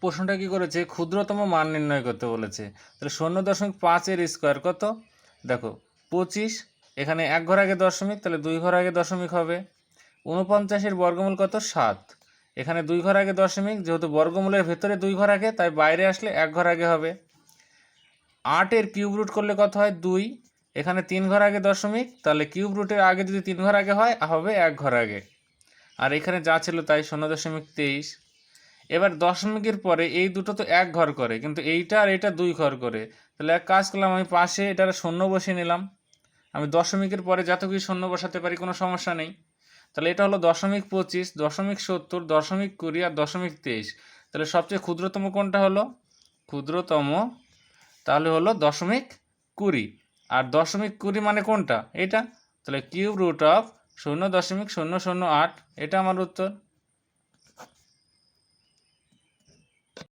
প্রশ্নটা কি করেছে? ক্ষুদ্রতম মান নির্ণয় করতে বলেছে। তাহলে শূন্য দশমিক পাঁচের স্কোয়ার কত? দেখো, পঁচিশ, এখানে এক ঘর আগে দশমিক, তাহলে দুই ঘর আগে দশমিক হবে। উনপঞ্চাশের বর্গমূল কত? সাত। এখানে দুই ঘর আগে দশমিক, যেহেতু বর্গমূলের ভেতরে দুই ঘর আগে, তাই বাইরে আসলে এক ঘর আগে হবে। আটের কিউব রুট করলে কত হয়? দুই। এখানে তিন ঘর আগে দশমিক, তাহলে কিউব রুটের আগে যদি তিন ঘর আগে হয়, হবে এক ঘর আগে। আর এখানে যা ছিল তাই শূন্য দশমিক তেইশ। এবার দশমিকের পরে এই দুটো তো এক ঘর করে, কিন্তু এইটা আর এটা দুই ঘর করে। তাহলে এক কাজ করলাম, আমি পাশে এটার শূন্য বসিয়ে নিলাম। আমি দশমিকের পরে যত কিছু শূন্য বসাতে পারি কোনো সমস্যা নেই। তাহলে এটা হলো দশমিক পঁচিশ, দশমিক সত্তর, দশমিক কুড়ি আর দশমিক তেইশ। তাহলে সবচেয়ে ক্ষুদ্রতম কোনটা হলো? ক্ষুদ্রতম তাহলে হলো দশমিক কুড়ি। আর দশমিক কুড়ি মানে কোনটা? এটা। তাহলে কিউব রুট অফ শূন্য দশমিক শূন্য শূন্য আট, এটা আমার উত্তর।